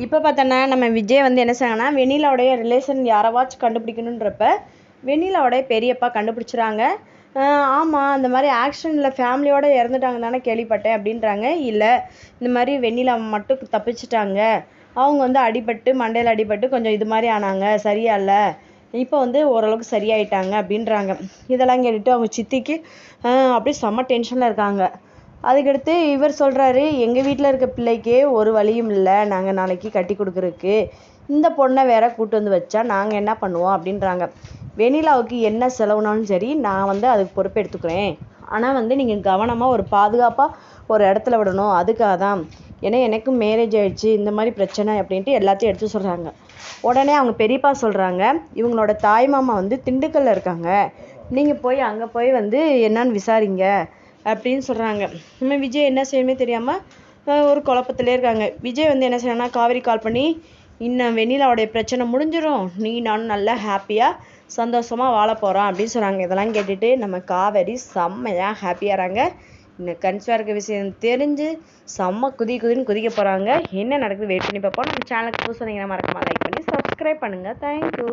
இப்போ பார்த்தோன்னா நம்ம விஜய் வந்து என்ன செய்றாங்கன்னா வெண்ணிலாவுடைய ரிலேஷன் யாராவாச்சும் கண்டுபிடிக்கணுன்றப்ப வெண்ணிலாவுடைய பெரியப்பா கண்டுபிடிச்சிறாங்க. ஆமாம் அந்த மாதிரி ஆக்சிடெண்ட்டில் ஃபேமிலியோடு இறந்துட்டாங்க தானே கேள்விப்பட்டேன் அப்படின்றாங்க. இல்லை இந்த மாதிரி வெண்ணிலா மட்டும் தப்பிச்சிட்டாங்க. அவங்க வந்து அடிபட்டு மண்டையில் அடிபட்டு கொஞ்சம் இது மாதிரி ஆனாங்க. சரியா இல்லை. இப்போ வந்து ஓரளவுக்கு சரியாயிட்டாங்க அப்படின்றாங்க. இதெல்லாம் கேட்டுட்டு அவங்க சித்திக்கு அப்படியே செம்ம டென்ஷனில் இருக்காங்க. அதுக்கடுத்து இவர் சொல்கிறாரு எங்கள் வீட்டில் இருக்க பிள்ளைக்கே ஒரு வழியும் இல்லை. நாங்கள் நாளைக்கு கட்டி கொடுக்குறதுக்கு இந்த பொண்ணை வேற கூட்டு வந்து வச்சா நாங்கள் என்ன பண்ணுவோம்? அப்படின்றாங்க. வெணிலாவுக்கு என்ன செலவுனாலும் சரி நான் வந்து அதுக்கு பொறுப்பெடுத்துக்கிறேன் ஆனால் வந்து நீங்கள் கவனமாக ஒரு பாதுகாப்பாக ஒரு இடத்துல விடணும். அதுக்காக தான். ஏன்னா எனக்கும் மேரேஜ் ஆயிடுச்சு இந்த மாதிரி பிரச்சனை அப்படின்ட்டு எல்லாத்தையும் எடுத்து சொல்கிறாங்க உடனே அவங்க பெரியப்பா சொல்கிறாங்க இவங்களோட தாய் மாமா வந்து திண்டுக்கல்ல இருக்காங்க. நீங்கள் போய் அங்கே போய் வந்து என்னன்னு விசாரிங்க. அப்படின்னு சொல்கிறாங்க இனிமேல் விஜய் என்ன செய்யணுமே தெரியாமல் ஒரு குழப்பத்திலே இருக்காங்க. விஜய் வந்து என்ன செய்யணும்னா காவேரி கால் பண்ணி இன்னும் வெண்ணிலாவுடைய பிரச்சனை முடிஞ்சிடும் நீ நானும் நல்லா ஹாப்பியாக சந்தோஷமாக வாழ போகிறோம் அப்படின்னு சொல்கிறாங்க இதெல்லாம் கேட்டுட்டு நம்ம காவேரி செம்மையாக ஹாப்பியாகிறாங்க இந்த கன்சிவாக இருக்க விஷயம் தெரிஞ்சு செம்ம குதி குதின்னு குதிக்க போகிறாங்க என்ன நடக்குது? வெயிட் பண்ணி பார்ப்போம். நம்ம சேனலுக்கு புதுசு வந்தீங்கன்னா மறக்காமல் லைக் பண்ணி சப்ஸ்கிரைப் பண்ணுங்கள் தேங்க்யூ